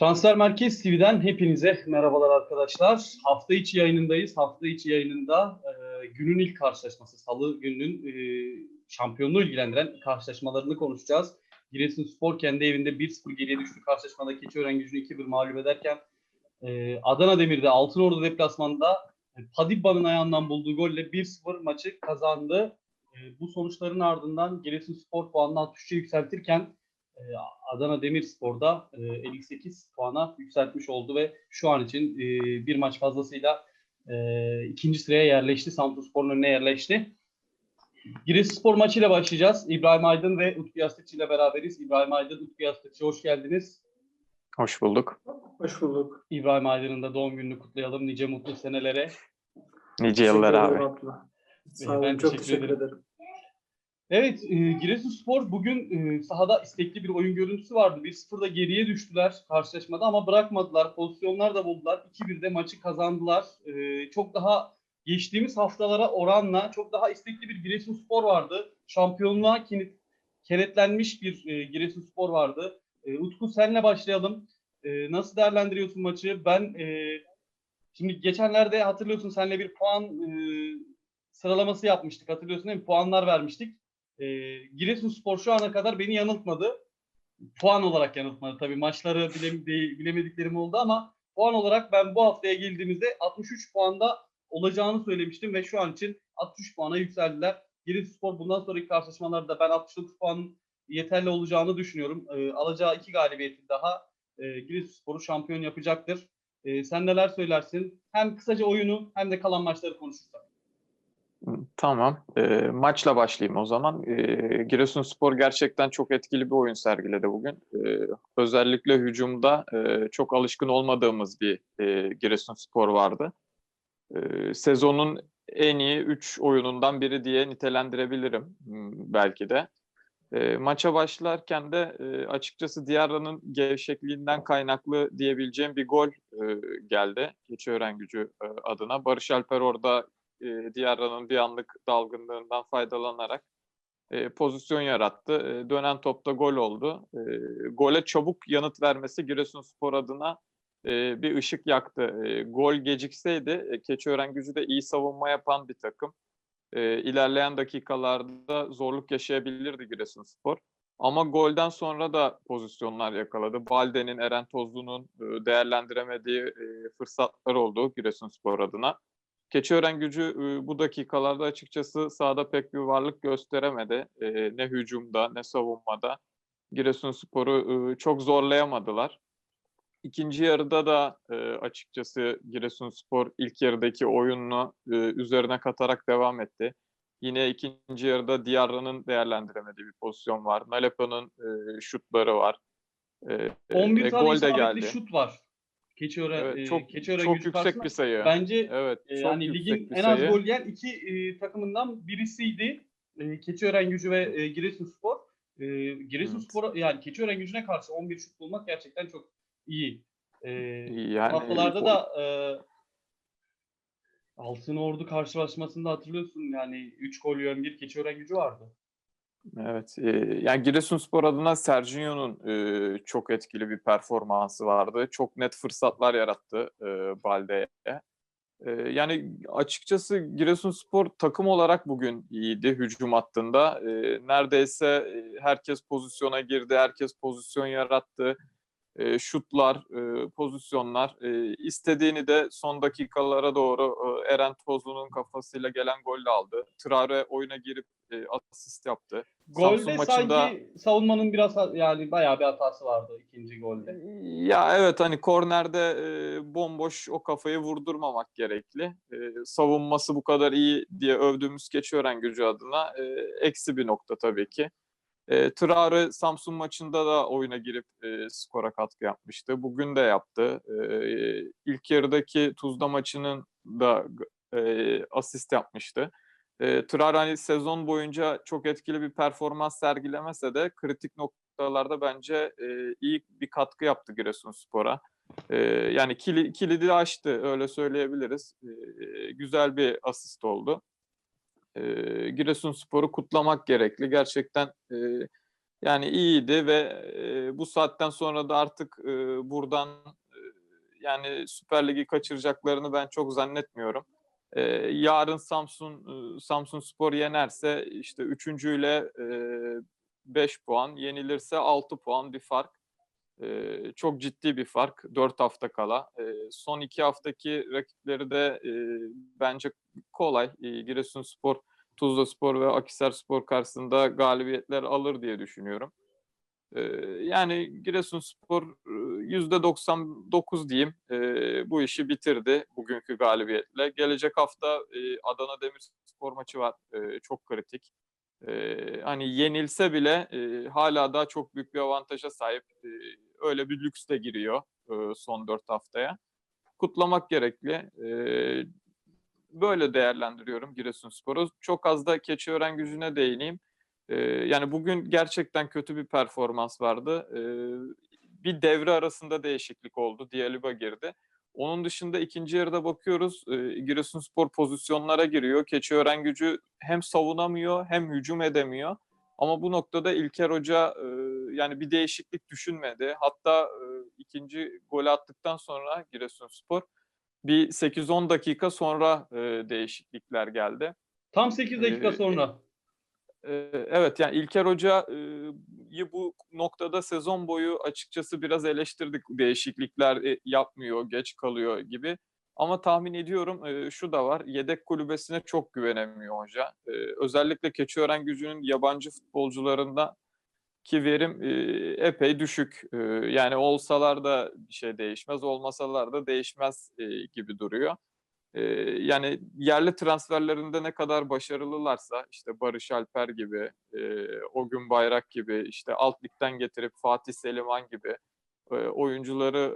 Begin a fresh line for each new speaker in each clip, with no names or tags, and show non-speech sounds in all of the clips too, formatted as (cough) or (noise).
Transfer Merkez TV'den hepinize merhabalar arkadaşlar. Hafta içi yayınındayız. Hafta içi yayınında e, günün ilk karşılaşması, Salı gününün e, şampiyonluğu ilgilendiren karşılaşmalarını konuşacağız. Giresunspor kendi evinde 1-0 geriye düştü karşılaşmada Keçiören gücünü 2-1 mağlup ederken e, Adana Demir'de Altınordu deplasmanında e, Padiba'nın ayağından bulduğu golle 1-0 maçı kazandı. E, bu sonuçların ardından Giresunspor puanını 63'e yükseltirken Adana Demirspor'da e, 58 puana yükseltmiş oldu ve şu an için e, bir maç fazlasıyla e, ikinci sıraya yerleşti. Samsunspor'un önüne yerleşti. Giresunspor maçıyla başlayacağız. İbrahim Aydın ve Utku Yastıkçı ile beraberiz. İbrahim Aydın, Utku Yastıkçı hoş geldiniz.
Hoş bulduk.
Hoş bulduk.
İbrahim Aydın'ın da doğum gününü kutlayalım. Nice mutlu senelere.
Nice yıllar abi.
Sağ olun.
Ben
çok
teşekkür
teşekkür
ederim.
ederim.
Evet, e, Giresunspor bugün e, sahada istekli bir oyun görüntüsü vardı. 1-0'da geriye düştüler karşılaşmada ama bırakmadılar. Pozisyonlar da buldular. 2-1'de maçı kazandılar. E, çok daha geçtiğimiz haftalara oranla çok daha istekli bir Giresunspor vardı. Şampiyonluğa kilit, kenetlenmiş bir e, Giresunspor vardı. E, Utku senle başlayalım. E, nasıl değerlendiriyorsun maçı? Ben e, şimdi geçenlerde hatırlıyorsun senle bir puan e, sıralaması yapmıştık. Hatırlıyorsun değil mi? Puanlar vermiştik. E, Giresunspor şu ana kadar beni yanıltmadı. Puan olarak yanıltmadı. Tabii maçları bilemediklerim oldu ama puan olarak ben bu haftaya geldiğimizde 63 puanda olacağını söylemiştim ve şu an için 63 puana yükseldiler. Giresunspor bundan sonraki karşılaşmalarda ben 69 puanın yeterli olacağını düşünüyorum. E, alacağı iki galibiyeti daha e, Giresunspor'u şampiyon yapacaktır. E, sen neler söylersin? Hem kısaca oyunu hem de kalan maçları konuşursak.
Tamam. E, maçla başlayayım o zaman. E, Giresunspor gerçekten çok etkili bir oyun sergiledi bugün. E, özellikle hücumda e, çok alışkın olmadığımız bir e, Giresunspor vardı. E, sezonun en iyi 3 oyunundan biri diye nitelendirebilirim hmm, belki de. E, maça başlarken de e, açıkçası Diarra'nın gevşekliğinden kaynaklı diyebileceğim bir gol e, geldi. Keçiören gücü e, adına. Barış Alper orada e, Diarra'nın bir anlık dalgınlığından faydalanarak e, pozisyon yarattı. E, dönen topta gol oldu. E, gole çabuk yanıt vermesi Giresunspor adına e, bir ışık yaktı. E, gol gecikseydi e, Keçiören gücü de iyi savunma yapan bir takım. E, ilerleyen dakikalarda zorluk yaşayabilirdi Giresunspor. Ama golden sonra da pozisyonlar yakaladı. Balde'nin, Eren Tozlu'nun e, değerlendiremediği e, fırsatlar oldu Giresunspor adına. Keçiören gücü e, bu dakikalarda açıkçası sahada pek bir varlık gösteremedi. E, ne hücumda ne savunmada. Giresunspor'u e, çok zorlayamadılar. İkinci yarıda da e, açıkçası Giresunspor ilk yarıdaki oyununu e, üzerine katarak devam etti. Yine ikinci yarıda Diarra'nın değerlendiremediği bir pozisyon var. Nalepa'nın e, şutları var. E,
11
ve
tane
gol de geldi.
şut var. Keçiören,
Evet,
e,
çok
Keçiören
çok yüksek
karşısında.
bir sayı.
Bence
Evet,
e, yani ligin en az
sayı.
gol yiyen iki e, takımından birisiydi. E, Keçiören gücü ve e, Giresunspor. E, Giresunspor yani Keçiören gücüne karşı 11 şut bulmak gerçekten çok iyi. E,
Yani
haftalarda
o-
da e, Altınordu karşılaşmasında hatırlıyorsun yani 3 gol yiyen bir Keçiören gücü vardı.
Evet, e, yani Giresunspor adına Sergio'nun e, çok etkili bir performansı vardı. Çok net fırsatlar yarattı e, Balde'ye. E, yani açıkçası Giresunspor takım olarak bugün iyiydi hücum hattında. E, neredeyse herkes pozisyona girdi, herkes pozisyon yarattı. E, şutlar, e, pozisyonlar. E, istediğini de son dakikalara doğru e, Eren Tozlu'nun kafasıyla gelen golle aldı. Traore oyuna girip e, asist yaptı.
Golde
Samsun maçında-
sanki savunmanın biraz yani bayağı bir hatası vardı ikinci golde.
Ya evet hani kornerde e, bomboş o kafayı vurdurmamak gerekli. E, savunması bu kadar iyi diye övdüğümüz Keçiören gücü adına e, eksi bir nokta tabii ki. E, Traore Samsun maçında da oyuna girip e, skora katkı yapmıştı. Bugün de yaptı. E, ilk yarıdaki Tuzla maçının da e, asist yapmıştı. E, Traore hani sezon boyunca çok etkili bir performans sergilemese de kritik noktalarda bence e, iyi bir katkı yaptı Giresunspor'a. E, yani kili, kilidi açtı öyle söyleyebiliriz. E, güzel bir asist oldu. E, Giresunspor'u kutlamak gerekli. Gerçekten e, Yani iyiydi ve e, bu saatten sonra da artık e, buradan e, yani Süper Lig'i kaçıracaklarını ben çok zannetmiyorum. E, yarın Samsun e, Samsun Spor yenerse işte üçüncüyle e, 5 puan, yenilirse 6 puan bir fark. E, çok ciddi bir fark 4 hafta kala. E, son iki haftaki rakipleri de e, bence kolay. E, Giresunspor Tuzla Spor ve Akhisar Spor karşısında galibiyetler alır diye düşünüyorum. Ee, yani Giresunspor e, %99 diyeyim e, bu işi bitirdi bugünkü galibiyetle. Gelecek hafta e, Adana Demirspor maçı var. E, çok kritik. E, hani yenilse bile e, hala daha çok büyük bir avantaja sahip. E, öyle bir lüks de giriyor e, son dört haftaya. Kutlamak gerekli. E, böyle değerlendiriyorum Giresunspor'u. Çok az da Keçiören gücüne değineyim. Ee, yani bugün gerçekten kötü bir performans vardı. Ee, bir devre arasında değişiklik oldu. Dialiba girdi. Onun dışında ikinci yarıda bakıyoruz. E, Giresunspor pozisyonlara giriyor. Keçiören gücü hem savunamıyor hem hücum edemiyor. Ama bu noktada İlker Hoca e, yani bir değişiklik düşünmedi. Hatta e, ikinci golü attıktan sonra Giresunspor bir 8-10 dakika sonra e, değişiklikler geldi.
Tam 8 dakika
Ee,
sonra.
Ee, Evet yani İlker Hoca'yı bu noktada sezon boyu açıkçası biraz eleştirdik. Değişiklikler e, yapmıyor, geç kalıyor gibi. Ama tahmin ediyorum e, şu da var. Yedek kulübesine çok güvenemiyor hoca. E, Özellikle Keçiören gücünün yabancı futbolcularında ki verim e, epey düşük. E, Yani olsalar da bir şey değişmez, olmasalar da değişmez e, gibi duruyor. Ee, yani yerli transferlerinde ne kadar başarılılarsa işte Barış Alper gibi, e, Ogün Bayrak gibi, işte alt ligden getirip Fatih Seliman gibi e, oyuncuları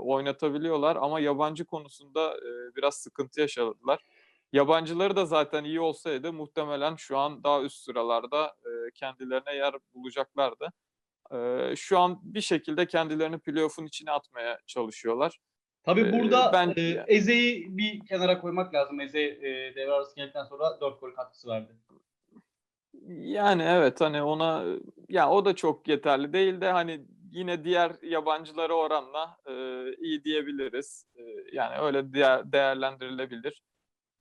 oynatabiliyorlar ama yabancı konusunda biraz sıkıntı yaşadılar. Yabancıları da zaten iyi olsaydı muhtemelen şu an daha üst sıralarda kendilerine yer bulacaklardı. Şu an bir şekilde kendilerini playoff'un içine atmaya çalışıyorlar.
Tabii burada
ben-
e, Eze'yi bir kenara koymak lazım. Eze e, devre arası geldikten sonra 4 gol katkısı verdi.
Yani evet hani ona ya o da çok yeterli değil de hani yine diğer yabancılara oranla e, iyi diyebiliriz. E, yani öyle diğer, değerlendirilebilir.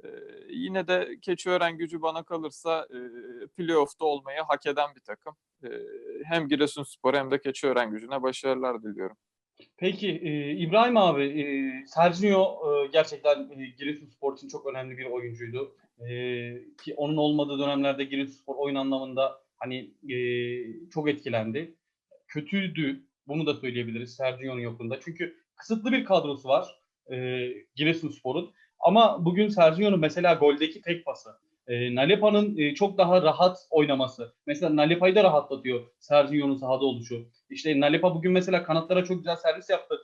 E, yine de Keçiören gücü bana kalırsa e, playoff'ta olmayı hak eden bir takım. E, hem Giresunspor hem de Keçiören gücüne başarılar diliyorum.
Peki e, İbrahim abi, e, Sergio e, gerçekten e, Giresunspor için çok önemli bir oyuncuydu. E, ki onun olmadığı dönemlerde Giresunspor oyun anlamında hani e, çok etkilendi. Kötüydü, bunu da söyleyebiliriz Sergio'nun yokluğunda. Çünkü kısıtlı bir kadrosu var e, Giresunspor'un. Ama bugün Sergio'nun mesela goldeki tek pası, e, Nalepa'nın e, çok daha rahat oynaması. Mesela Nalepa'yı da rahatlatıyor Sergio'nun sahada oluşu. İşte Nalepa bugün mesela kanatlara çok güzel servis yaptı.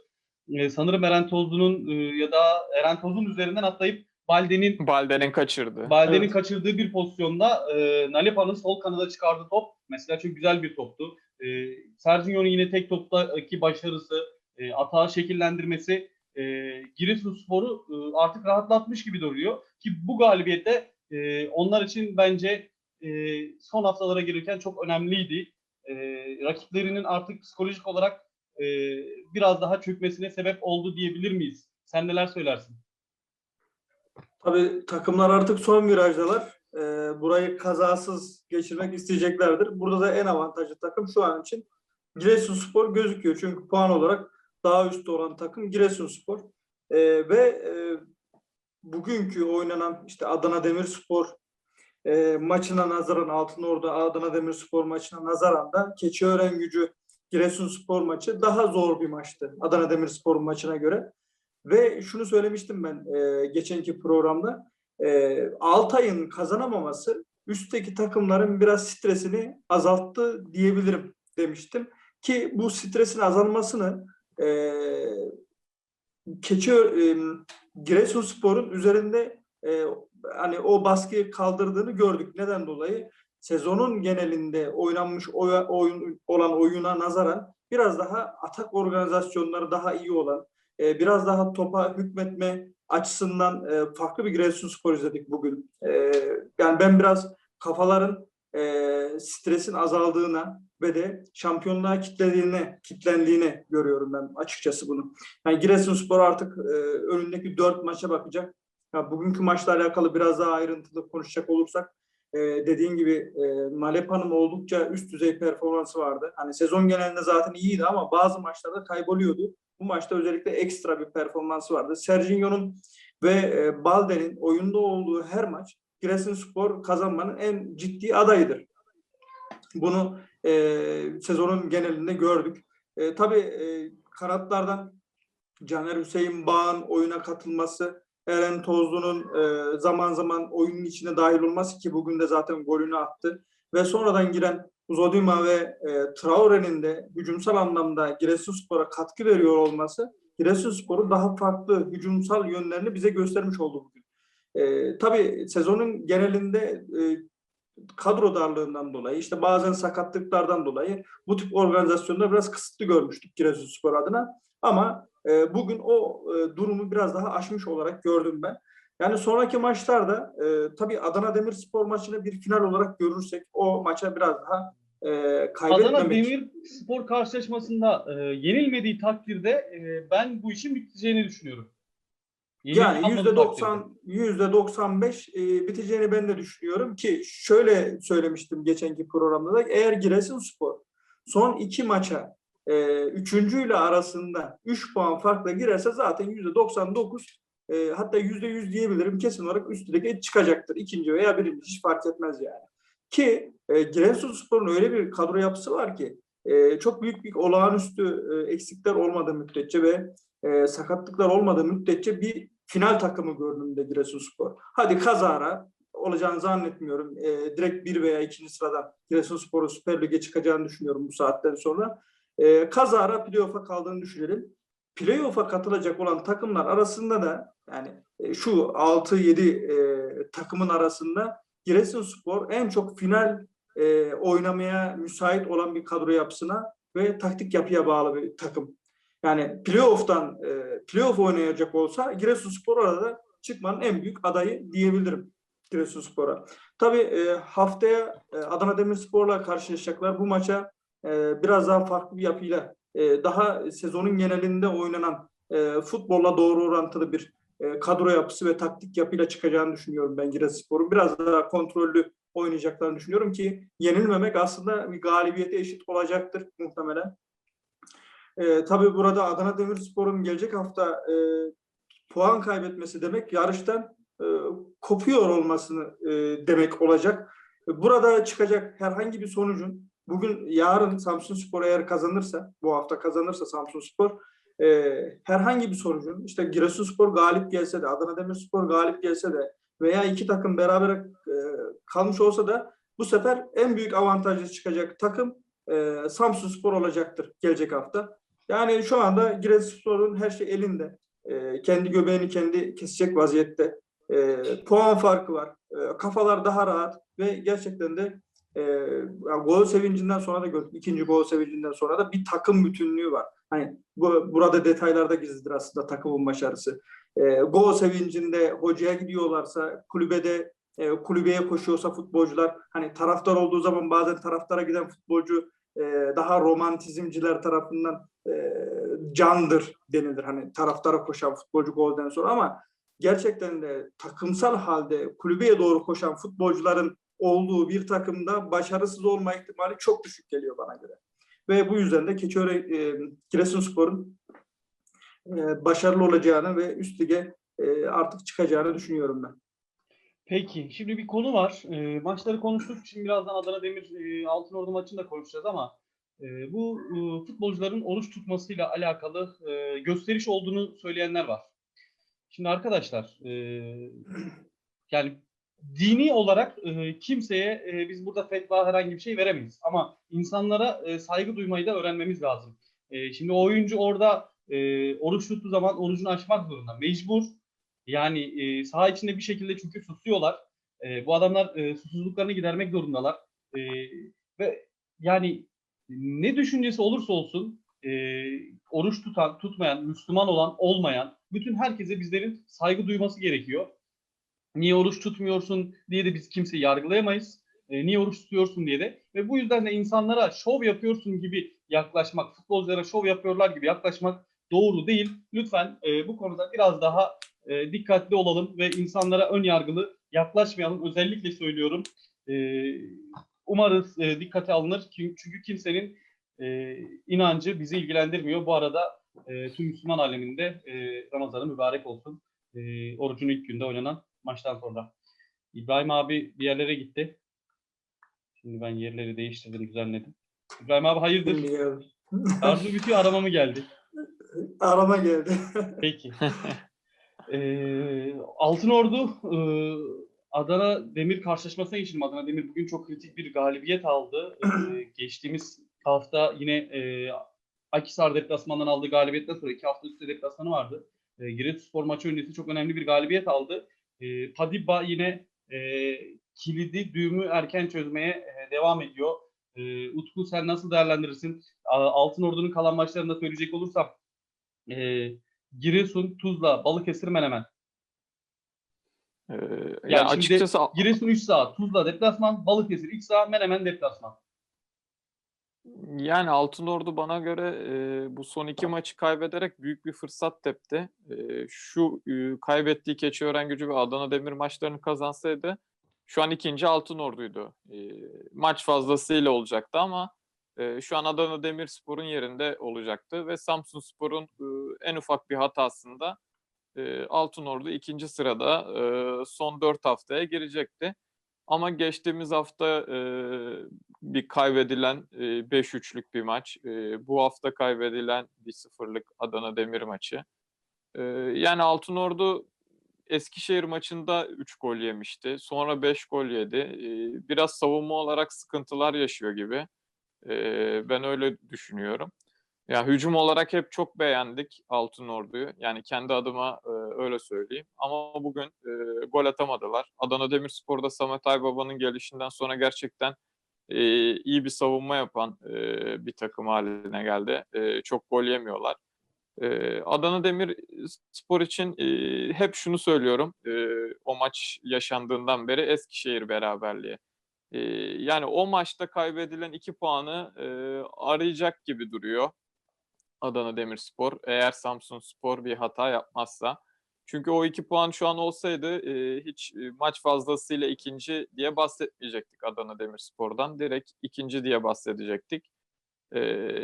Ee, sanırım Eren Tozlu'nun e, ya da Eren Toz'un üzerinden atlayıp Balde'nin
Balde'nin kaçırdı.
Balde'nin
Evet.
kaçırdığı bir pozisyonda e, Nalepa'nın sol kanada çıkardığı top mesela çok güzel bir toptu. E, Sergio'nun yine tek toptaki başarısı, e, atağı şekillendirmesi e, Giresunspor'u e, artık rahatlatmış gibi duruyor. Ki bu galibiyette e, onlar için bence e, son haftalara gelirken çok önemliydi. E, rakiplerinin artık psikolojik olarak e, biraz daha çökmesine sebep oldu diyebilir miyiz? Sen neler söylersin?
Tabii takımlar artık son virajdalar. Ee, burayı kazasız geçirmek isteyeceklerdir. Burada da en avantajlı takım şu an için Giresunspor gözüküyor. Çünkü puan olarak daha üstte olan takım Giresunspor. Ee, ve e, bugünkü oynanan işte Adana Demirspor e, maçına nazaran Altınordu Adana Demirspor maçına nazaran da Keçiören gücü Giresunspor maçı daha zor bir maçtı Adana Demirspor maçına göre. Ve şunu söylemiştim ben e, geçenki programda. E, Altay'ın kazanamaması üstteki takımların biraz stresini azalttı diyebilirim demiştim. Ki bu stresin azalmasını e, Keçi e, Giresunspor'un üzerinde e, hani o baskıyı kaldırdığını gördük. Neden dolayı? Sezonun genelinde oynanmış oy- oyun olan oyuna nazaran biraz daha atak organizasyonları daha iyi olan, e, biraz daha topa hükmetme açısından e, farklı bir Giresunspor izledik bugün. E, yani ben biraz kafaların e, stresin azaldığına ve de şampiyonluğa kitlediğine, kitlendiğine görüyorum ben açıkçası bunu. Yani Giresunspor artık e, önündeki dört maça bakacak. Ya bugünkü maçla alakalı biraz daha ayrıntılı konuşacak olursak e, dediğin gibi e, Malepa'nın oldukça üst düzey performansı vardı. Hani sezon genelinde zaten iyiydi ama bazı maçlarda kayboluyordu. Bu maçta özellikle ekstra bir performansı vardı. Serginho'nun ve e, Balde'nin oyunda olduğu her maç Giresunspor kazanmanın en ciddi adayıdır. Bunu e, sezonun genelinde gördük. E, tabii e, kanatlardan Caner Hüseyin Bağ'ın oyuna katılması, Eren Tozlu'nun e, zaman zaman oyunun içine dahil olması ki bugün de zaten golünü attı. Ve sonradan giren Uzodima ve e, Traore'nin de hücumsal anlamda Giresunspor'a katkı veriyor olması Giresunspor'un daha farklı hücumsal yönlerini bize göstermiş oldu bugün. E, tabii sezonun genelinde e, kadro darlığından dolayı işte bazen sakatlıklardan dolayı bu tip organizasyonda biraz kısıtlı görmüştük Giresunspor adına. Ama e, bugün o e, durumu biraz daha aşmış olarak gördüm ben. Yani sonraki maçlarda e, tabii Adana Demirspor maçını bir final olarak görürsek o maça biraz daha e,
Adana
kaybetmemek.
Demir spor karşılaşmasında e, yenilmediği takdirde e, ben bu işin biteceğini düşünüyorum.
Yani yüzde
takdirde.
90, yüzde 95 e, biteceğini ben de düşünüyorum ki şöyle söylemiştim geçenki programda da eğer Giresunspor son iki maça e, üçüncüyle arasında 3 puan farkla girerse zaten yüzde 99 e, hatta yüzde 100 diyebilirim kesin olarak üst lige çıkacaktır. İkinci veya birinci hiç fark etmez yani. Ki e, Giresunspor'un öyle bir kadro yapısı var ki e, çok büyük bir olağanüstü e, eksikler olmadığı müddetçe ve e, sakatlıklar olmadığı müddetçe bir final takımı görünümde Giresunspor. Hadi kazara olacağını zannetmiyorum. E, direkt bir veya ikinci sıradan Giresunspor'un Süper Lig'e çıkacağını düşünüyorum bu saatten sonra. E, kazara playoff'a kaldığını düşünelim. Playoff'a katılacak olan takımlar arasında da yani e, şu 6-7 e, takımın arasında Giresunspor en çok final e, oynamaya müsait olan bir kadro yapısına ve taktik yapıya bağlı bir takım. Yani playoff'tan e, playoff oynayacak olsa Giresunspor arada çıkmanın en büyük adayı diyebilirim Giresunspor'a. Tabii e, haftaya e, Adana Demirspor'la karşılaşacaklar. Bu maça e, biraz daha farklı bir yapıyla e, daha sezonun genelinde oynanan e, futbolla doğru orantılı bir e, kadro yapısı ve taktik yapıyla çıkacağını düşünüyorum ben Giresunspor'un. Biraz daha kontrollü oynayacaklarını düşünüyorum ki yenilmemek aslında bir galibiyete eşit olacaktır muhtemelen. E, tabii burada Adana Demirspor'un gelecek hafta e, puan kaybetmesi demek yarıştan e, kopuyor olmasını e, demek olacak. Burada çıkacak herhangi bir sonucun bugün yarın Samsunspor eğer kazanırsa bu hafta kazanırsa Samsunspor e, herhangi bir sonucun işte Giresunspor galip gelse de Adana Demirspor galip gelse de veya iki takım beraber e, kalmış olsa da bu sefer en büyük avantajlı çıkacak takım e, Samsunspor olacaktır gelecek hafta. Yani şu anda Giresunspor'un her şey elinde. E, kendi göbeğini kendi kesecek vaziyette. E, puan farkı var. E, kafalar daha rahat ve gerçekten de e, gol sevincinden sonra da. İkinci gol sevincinden sonra da bir takım bütünlüğü var. Hani bu, burada detaylarda gizlidir aslında takımın başarısı. E, gol sevincinde hocaya gidiyorlarsa, kulübede e, kulübeye koşuyorsa futbolcular hani taraftar olduğu zaman bazen taraftara giden futbolcu e, daha romantizmciler tarafından e, candır denilir. Hani taraftara koşan futbolcu golden sonra ama gerçekten de takımsal halde kulübeye doğru koşan futbolcuların olduğu bir takımda başarısız olma ihtimali çok düşük geliyor bana göre. Ve bu yüzden de Keçiöre e, Giresunspor'un e, başarılı olacağını ve üst lige e, artık çıkacağını düşünüyorum ben.
Peki, şimdi bir konu var. E, maçları konuştuk. Şimdi birazdan Adana Demir e, Altınordu maçını da konuşacağız ama e, bu e, futbolcuların oruç tutmasıyla alakalı e, gösteriş olduğunu söyleyenler var. Şimdi arkadaşlar, e, yani dini olarak e, kimseye e, biz burada fetva herhangi bir şey veremeyiz. Ama insanlara e, saygı duymayı da öğrenmemiz lazım. E, şimdi oyuncu orada e, oruç tuttuğu zaman orucunu açmak zorunda. Mecbur. Yani e, saha içinde bir şekilde çünkü susuyorlar. E, bu adamlar e, susuzluklarını gidermek zorundalar. E, ve yani ne düşüncesi olursa olsun e, oruç tutan, tutmayan, Müslüman olan, olmayan bütün herkese bizlerin saygı duyması gerekiyor. Niye oruç tutmuyorsun diye de biz kimseyi yargılayamayız. E, niye oruç tutuyorsun diye de. Ve bu yüzden de insanlara şov yapıyorsun gibi yaklaşmak, futbolculara şov yapıyorlar gibi yaklaşmak doğru değil. Lütfen e, bu konuda biraz daha e, dikkatli olalım ve insanlara ön yargılı yaklaşmayalım. Özellikle söylüyorum. E, umarız e, dikkate alınır. Çünkü kimsenin e, inancı bizi ilgilendirmiyor. Bu arada e, tüm Müslüman aleminde e, Ramazan'ı mübarek olsun. E, orucun ilk günde oynanan maçtan sonra. İbrahim abi bir yerlere gitti. Şimdi ben yerleri değiştirdim, düzenledim. İbrahim abi hayırdır? Arzu bitiyor arama mı geldi?
Arama geldi.
Peki. Ee, Altın Ordu e, Adana Demir karşılaşmasına geçelim. Adana Demir bugün çok kritik bir galibiyet aldı. Ee, geçtiğimiz hafta yine e, Akhisar deplasmanından aldığı galibiyetten sonra iki hafta üstte deplasmanı vardı. E, Giresunspor maçı öncesi çok önemli bir galibiyet aldı. E, Padibba yine e, kilidi, düğümü erken çözmeye e, devam ediyor. E, Utku sen nasıl değerlendirirsin? Altın Ordu'nun kalan maçlarında söyleyecek olursam e, Giresun, Tuzla, Balıkesir, Menemen.
Ee,
Yani
yani açıkçası
Giresun 3 saat, Tuzla deplasman, Balıkesir 2 saat, Menemen deplasman.
Yani Altınordu bana göre e, bu son iki maçı kaybederek büyük bir fırsat tepti. E, şu e, kaybettiği Keçiören Gücü ve Adana Demir maçlarını kazansaydı şu an ikinci Altınordu'ydu. E, maç fazlasıyla olacaktı ama e, şu an Adana Demirspor'un yerinde olacaktı ve Samsunspor'un e, en ufak bir hatasında e, Altınordu ikinci sırada e, son dört haftaya girecekti. Ama geçtiğimiz hafta e, bir kaybedilen e, 5-3'lük bir maç. E, bu hafta kaybedilen 1-0'lık Adana Demir maçı. E, yani Altınordu Eskişehir maçında 3 gol yemişti. Sonra 5 gol yedi. E, biraz savunma olarak sıkıntılar yaşıyor gibi. E, ben öyle düşünüyorum. Ya hücum olarak hep çok beğendik Altınordu'yu. Yani kendi adıma e, öyle söyleyeyim. Ama bugün e, gol atamadılar. Adana Demirspor'da Samet Aybaba'nın gelişinden sonra gerçekten e, iyi bir savunma yapan e, bir takım haline geldi. E, çok gol yemiyorlar. E, Adana Demirspor için e, hep şunu söylüyorum. E, o maç yaşandığından beri Eskişehir beraberliği. E, yani o maçta kaybedilen iki puanı e, arayacak gibi duruyor. Adana Demirspor eğer Samsunspor bir hata yapmazsa. Çünkü o iki puan şu an olsaydı e, hiç e, maç fazlasıyla ikinci diye bahsetmeyecektik Adana Demirspor'dan. Direkt ikinci diye bahsedecektik. E,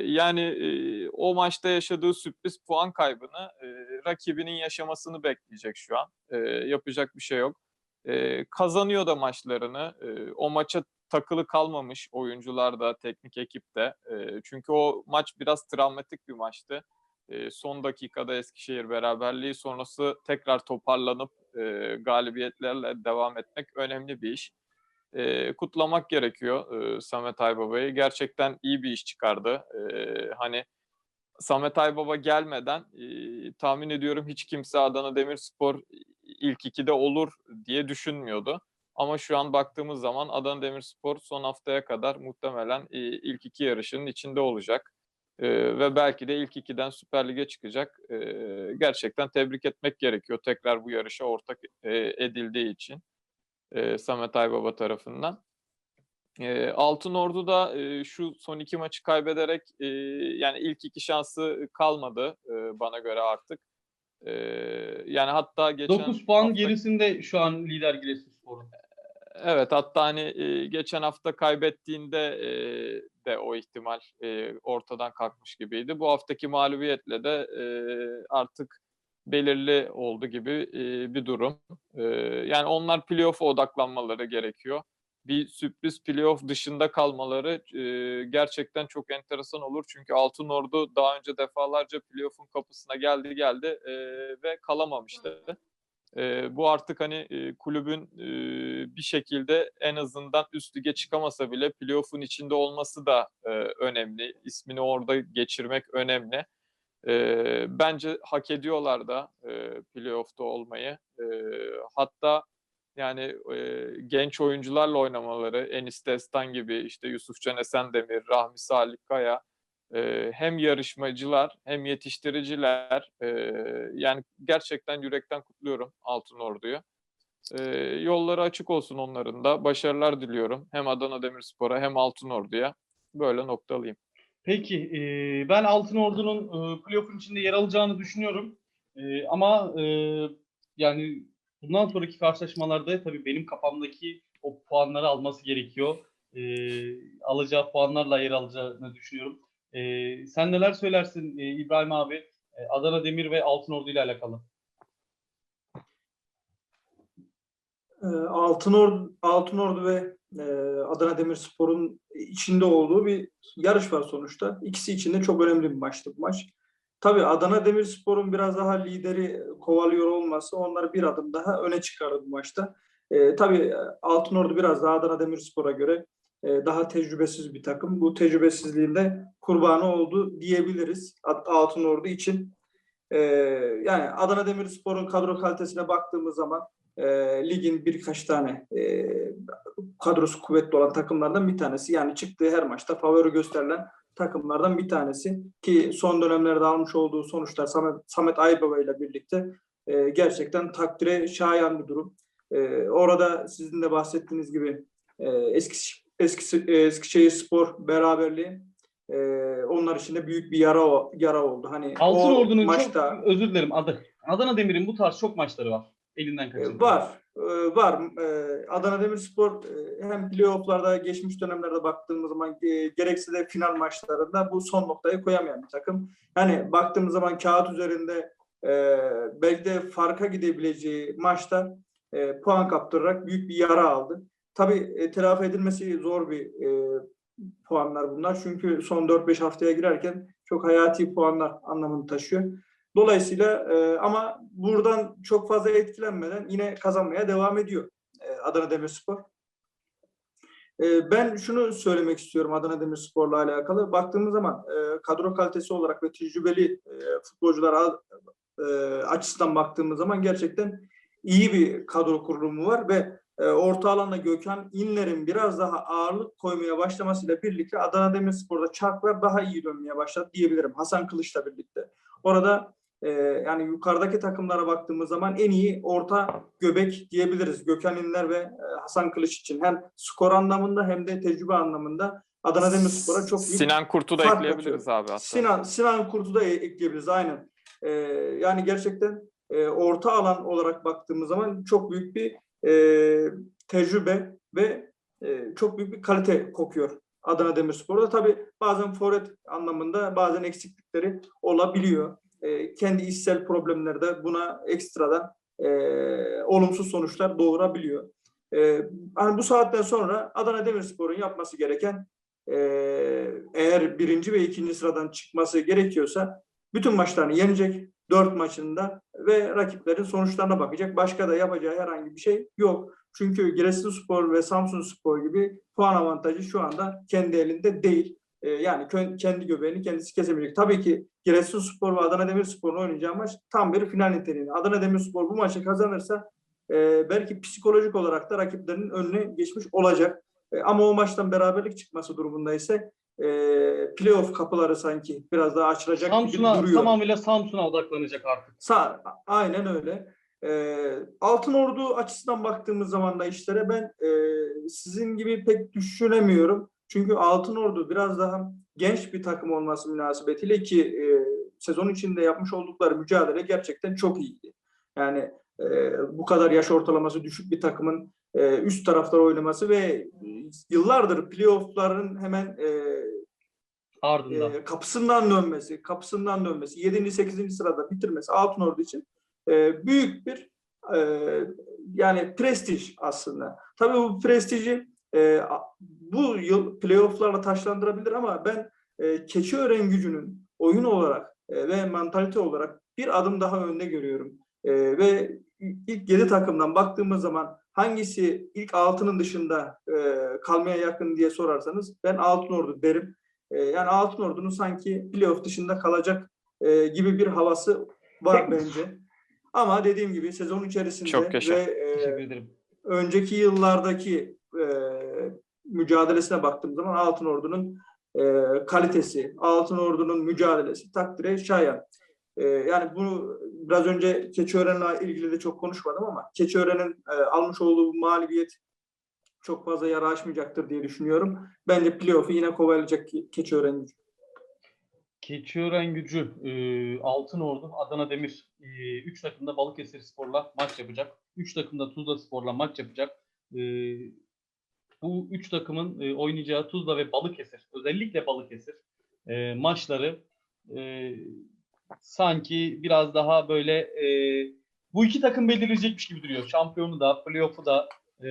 yani e, o maçta yaşadığı sürpriz puan kaybını e, rakibinin yaşamasını bekleyecek şu an. E, yapacak bir şey yok. E, kazanıyor da maçlarını. E, o maça takılı kalmamış oyuncular da teknik ekip de. E, çünkü o maç biraz travmatik bir maçtı. E, son dakikada Eskişehir beraberliği sonrası tekrar toparlanıp e, galibiyetlerle devam etmek önemli bir iş. E, kutlamak gerekiyor e, Samet Aybaba'yı. Gerçekten iyi bir iş çıkardı. E, hani Samet Aybaba gelmeden e, tahmin ediyorum hiç kimse Adana Demirspor ilk ikide olur diye düşünmüyordu. Ama şu an baktığımız zaman Adana Demirspor son haftaya kadar muhtemelen ilk iki yarışının içinde olacak. E, ve belki de ilk ikiden Süper Lig'e çıkacak. E, gerçekten tebrik etmek gerekiyor tekrar bu yarışa ortak e, edildiği için e, Samet Aybaba tarafından. E, Altın Ordu da e, şu son iki maçı kaybederek e, yani ilk iki şansı kalmadı e, bana göre artık. E, yani hatta geçen
9 puan
hafta-
gerisinde şu an lider Giresunspor'un.
Evet hatta hani geçen hafta kaybettiğinde de o ihtimal ortadan kalkmış gibiydi. Bu haftaki mağlubiyetle de artık belirli oldu gibi bir durum. Yani onlar playoff'a odaklanmaları gerekiyor. Bir sürpriz playoff dışında kalmaları gerçekten çok enteresan olur. Çünkü Altın Ordu daha önce defalarca playoff'un kapısına geldi geldi ve kalamamıştı. E, bu artık hani e, kulübün e, bir şekilde en azından üst lige çıkamasa bile playoff'un içinde olması da e, önemli. İsmini orada geçirmek önemli. E, bence hak ediyorlar da e, playoff'ta olmayı. E, hatta yani e, genç oyuncularla oynamaları, Enis Destan gibi işte Yusufcan Esendemir, Rahmi Salih Kaya hem yarışmacılar hem yetiştiriciler yani gerçekten yürekten kutluyorum Altın Ordu'yu. E, yolları açık olsun onların da. Başarılar diliyorum. Hem Adana Demirspor'a hem Altınordu'ya. Böyle noktalıyım.
Peki, ben Altınordu'nun e, playoff'un içinde yer alacağını düşünüyorum. Ama yani bundan sonraki karşılaşmalarda tabii benim kafamdaki o puanları alması gerekiyor. Alacağı puanlarla yer alacağını düşünüyorum. E, sen neler söylersin e, İbrahim abi? E, Adana Demir ve Altınordu ile alakalı.
Ee, Altınordu, Altınordu ve e, Adana Demirspor'un içinde olduğu bir yarış var sonuçta. İkisi için de çok önemli bir maçtı bu maç. Tabii Adana Demirspor'un biraz daha lideri kovalıyor olması onları bir adım daha öne çıkardı bu maçta. E, tabii Altınordu biraz daha Adana Demirspor'a göre daha tecrübesiz bir takım. Bu tecrübesizliğinde kurbanı oldu diyebiliriz Ad- Altınordu için. E, yani Adana Demirspor'un kadro kalitesine baktığımız zaman e, ligin birkaç tane e, kadrosu kuvvetli olan takımlardan bir tanesi. Yani çıktığı her maçta favori gösterilen takımlardan bir tanesi. Ki son dönemlerde almış olduğu sonuçlar Samet, Samet Aybaba ile birlikte e, gerçekten takdire şayan bir durum. E, orada sizin de bahsettiğiniz gibi e, eski Eskişehir Spor beraberliği e, onlar için de büyük bir yara yara oldu. Hani o
Altınordu'nun
maçta
çok özür dilerim adı. Adana Demir'in bu tarz çok maçları var. Elinden
E,
kaçırdı.
Var. e, Var. E, Adana Demirspor e, hem playofflarda geçmiş dönemlerde baktığımız zaman e, gerekse de final maçlarında bu son noktayı koyamayan bir takım. Yani baktığımız zaman kağıt üzerinde e, belki de farka gidebileceği maçta e, puan kaptırarak büyük bir yara aldı. Tabii e, telafi edilmesi zor bir e, puanlar bunlar. Çünkü son 4-5 haftaya girerken çok hayati puanlar anlamını taşıyor. Dolayısıyla e, ama buradan çok fazla etkilenmeden yine kazanmaya devam ediyor e, Adana Demirspor. E, ben şunu söylemek istiyorum Adana Demirspor'la alakalı. Baktığımız zaman e, kadro kalitesi olarak ve tecrübeli e, futbolcular e, açısından baktığımız zaman gerçekten iyi bir kadro kurulumu var ve orta alanda Gökhan İnler'in biraz daha ağırlık koymaya başlamasıyla birlikte Adana Demirspor'da çarklar daha iyi dönmeye başladı diyebilirim. Hasan Kılıç'la birlikte. Orada e, yani yukarıdaki takımlara baktığımız zaman en iyi orta göbek diyebiliriz. Gökhan İnler ve e, Hasan Kılıç için hem skor anlamında hem de tecrübe anlamında Adana Demirspor'a çok büyük
Sinan Kurt'u da ekleyebiliriz abi hatta.
Sinan, Sinan Kurt'u da e- ekleyebiliriz aynen. Ee, yani gerçekten e, orta alan olarak baktığımız zaman çok büyük bir e, tecrübe ve e, çok büyük bir kalite kokuyor Adana Demirspor'da. Tabii bazen forvet anlamında bazen eksiklikleri olabiliyor. E, kendi içsel problemler de buna ekstradan e, olumsuz sonuçlar doğurabiliyor. E, hani bu saatten sonra Adana Demirspor'un yapması gereken e, eğer birinci ve ikinci sıradan çıkması gerekiyorsa bütün maçlarını yenecek dört maçında ve rakiplerin sonuçlarına bakacak. Başka da yapacağı herhangi bir şey yok. Çünkü Giresunspor ve Samsunspor gibi puan avantajı şu anda kendi elinde değil. E, yani kendi göbeğini kendisi kesemeyecek. Tabii ki Giresunspor ve Adana Demirspor'un oynayacağı maç tam bir final niteliğinde. Adana Demirspor bu maçı kazanırsa e, belki psikolojik olarak da rakiplerinin önüne geçmiş olacak. E, ama o maçtan beraberlik çıkması durumunda ise e, playoff kapıları sanki biraz daha açılacak gibi
Samsun'a
duruyor.
tamamıyla Samsun'a odaklanacak artık.
Sa aynen öyle. E, Altın Ordu açısından baktığımız zaman da işlere ben e, sizin gibi pek düşünemiyorum. Çünkü Altın Ordu biraz daha genç bir takım olması münasebetiyle ki e, sezon içinde yapmış oldukları mücadele gerçekten çok iyiydi. Yani e, bu kadar yaş ortalaması düşük bir takımın e, üst taraftar oynaması ve yıllardır playoff'ların hemen e,
Ardından.
e, kapısından dönmesi, kapısından dönmesi, 7. 8. sırada bitirmesi Altınordu için e, büyük bir e, yani prestij aslında. Tabii bu prestiji e, bu yıl playoff'larla taşlandırabilir ama ben e, Keçiören gücünün oyun olarak e, ve mantalite olarak bir adım daha önde görüyorum. E, ve ilk 7 takımdan baktığımız zaman hangisi ilk altının dışında e, kalmaya yakın diye sorarsanız ben Altınordu derim. E, yani Altınordu'nun sanki playoff dışında kalacak e, gibi bir havası var (laughs) bence. Ama dediğim gibi sezon içerisinde
Çok yaşa.
ve e, önceki yıllardaki e, mücadelesine baktığım zaman Altınordu'nun e, kalitesi, Altınordu'nun mücadelesi takdire şayan. Ee, yani bunu biraz önce Keçiören'le ilgili de çok konuşmadım ama Keçiören'in e, almış olduğu bu mağlubiyet çok fazla yara açmayacaktır diye düşünüyorum. Bence playoff'u yine kovalayacak Ke- Keçiören gücü.
Keçiören gücü, e, Altınordu, Adana Demir. 3 takım da Balıkesir Spor'la maç yapacak. 3 takım da Tuzla Spor'la maç yapacak. E, bu 3 takımın e, oynayacağı Tuzla ve Balıkesir, özellikle Balıkesir e, maçları e, sanki biraz daha böyle e, bu iki takım belirleyecekmiş gibi duruyor. Şampiyonu da, playoff'u da e,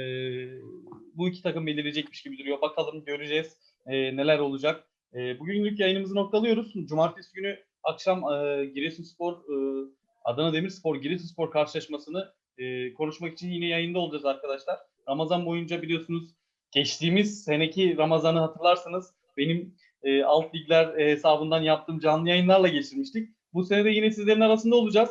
bu iki takım belirleyecekmiş gibi duruyor. Bakalım göreceğiz e, neler olacak. E, bugünlük yayınımızı noktalıyoruz. Cumartesi günü akşam e, Giresunspor, e, Adana Demirspor, Giresunspor karşılaşmasını e, konuşmak için yine yayında olacağız arkadaşlar. Ramazan boyunca biliyorsunuz geçtiğimiz seneki Ramazan'ı hatırlarsanız benim e, alt ligler e, hesabından yaptığım canlı yayınlarla geçirmiştik. Bu sene de yine sizlerin arasında olacağız.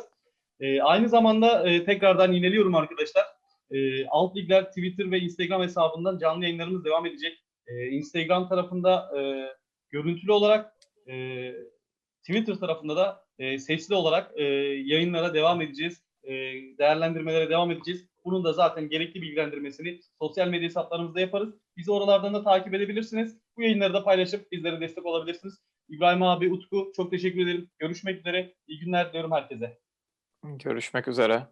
E, aynı zamanda e, tekrardan yineliyorum arkadaşlar. E, alt ligler Twitter ve Instagram hesabından canlı yayınlarımız devam edecek. E, Instagram tarafında e, görüntülü olarak e, Twitter tarafında da e, sesli olarak e, yayınlara devam edeceğiz. E, değerlendirmelere devam edeceğiz. Bunun da zaten gerekli bilgilendirmesini sosyal medya hesaplarımızda yaparız. Bizi oralardan da takip edebilirsiniz. Bu yayınları da paylaşıp bizlere destek olabilirsiniz. İbrahim abi, Utku çok teşekkür ederim. Görüşmek üzere. İyi günler diliyorum herkese.
Görüşmek üzere.